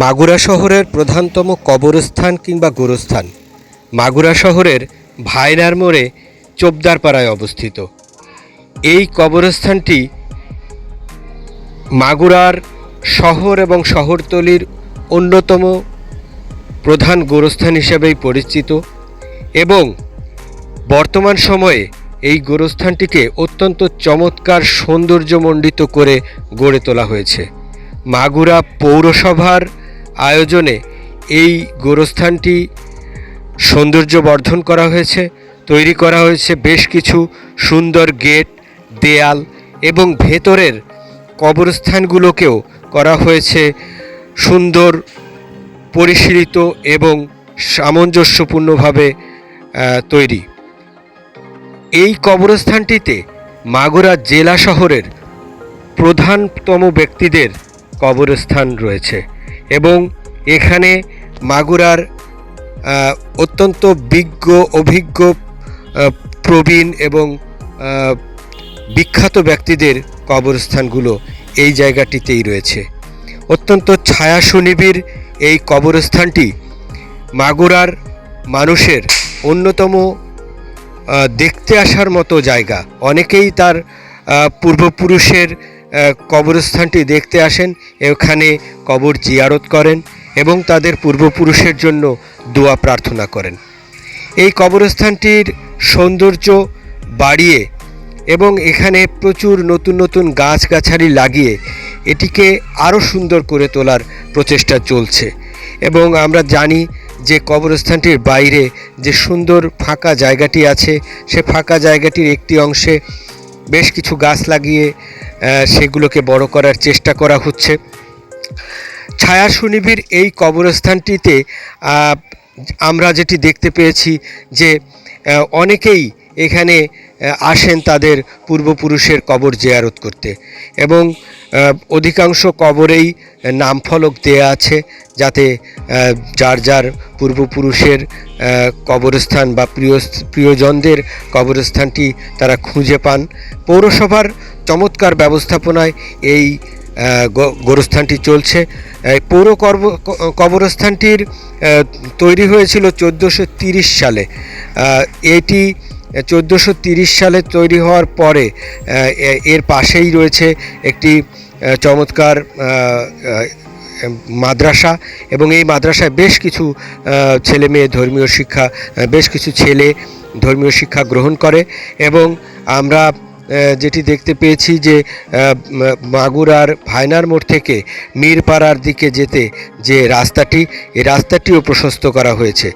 মাগুরা শহরের প্রধানতম কবরস্থান কিংবা গোরস্থান। মাগুরা শহরের ভাইরার মোড়ে চোপদারপাড়ায় অবস্থিত। এই কবরস্থানটি মাগুরার শহর এবং শহরতলির অন্যতম প্রধান গোরস্থান হিসেবেই পরিচিত এবং বর্তমান সময়ে এই গোরস্থানটিকে অত্যন্ত চমৎকার সৌন্দর্যমণ্ডিত করে গড়ে তোলা হয়েছে। মাগুরা পৌরসভার আয়োজনে এই গোরস্থানটি সৌন্দর্য বর্ধন করা হয়েছে, তৈরি করা হয়েছে বেশ কিছু সুন্দর গেট, দেয়াল এবং ভেতরের কবরস্থানগুলোকেও করা হয়েছে সুন্দর, পরিশীলিত এবং সামঞ্জস্যপূর্ণভাবে তৈরি। এই কবরস্থানটিতে মাগুরা জেলা শহরের প্রধানতম ব্যক্তিদের কবরস্থান রয়েছে। এবং এখানে মাগুরার অত্যন্ত বিজ্ঞ, অভিজ্ঞ প্রবীণ এবং বিখ্যাত ব্যক্তিদের কবরস্থানগুলো এই জায়গাটিতেই রয়েছে। অত্যন্ত ছায়া সুনিবিড় এই কবরস্থানটি মাগুরার মানুষের অন্যতম দেখতে আসার মতো জায়গা। অনেকেই তার পূর্বপুরুষের কবরস্থানটি দেখতে আসেন। এখানে কবর জিয়ারত করেন এবং তাদের পূর্বপুরুষের জন্য দোয়া প্রার্থনা করেন। এই কবরস্থানটির সৌন্দর্য বাড়িয়ে এবং এখানে প্রচুর নতুন নতুন গাছগাছালি লাগিয়ে এটিকে আরও সুন্দর করে তোলার প্রচেষ্টা চলছে এবং আমরা জানি যে কবরস্থানটির বাইরে যে সুন্দর ফাঁকা জায়গাটি আছে, সে ফাঁকা জায়গাটির একটি অংশে বেশ কিছু গাছ লাগিয়ে সেগুলোকে বড় করার চেষ্টা করা হচ্ছে। ছায়া সুনিবিড় এই কবরস্থানটিতে আমরা যেটি দেখতে পেয়েছি যে অনেকেই এখানে আসেন তাদের পূর্বপুরুষের কবর জিয়ারত করতে এবং অধিকাংশ কবরেই নাম ফলক দেয়া আছে যাতে যার যার পূর্বপুরুষের কবরস্থান বা প্রিয় প্রিয়জনদের কবরস্থানটি তারা খুঁজে পান। পৌরসভার চমৎকার ব্যবস্থাপনায় এই গোরস্থানটি চলছে। পৌর কবরস্থানটির তৈরি হয়েছিল চোদ্দোশো সালে। এটি চোদ্দোশো তিরিশ সালে তৈরি হওয়ার পরে এর পাশেই রয়েছে একটি চমৎকার মাদ্রাসা এবং এই মাদ্রাসায় বেশ কিছু ছেলে মেয়ে ধর্মীয় শিক্ষা বেশ কিছু ছেলে ধর্মীয় শিক্ষা গ্রহণ করে এবং আমরা যেটি দেখতে পেয়েছি যে মাগুরার ভাইনার মোড় থেকে মীরপাড়ার দিকে যেতে যে রাস্তাটি, এই রাস্তাটিও প্রশস্ত করা হয়েছে।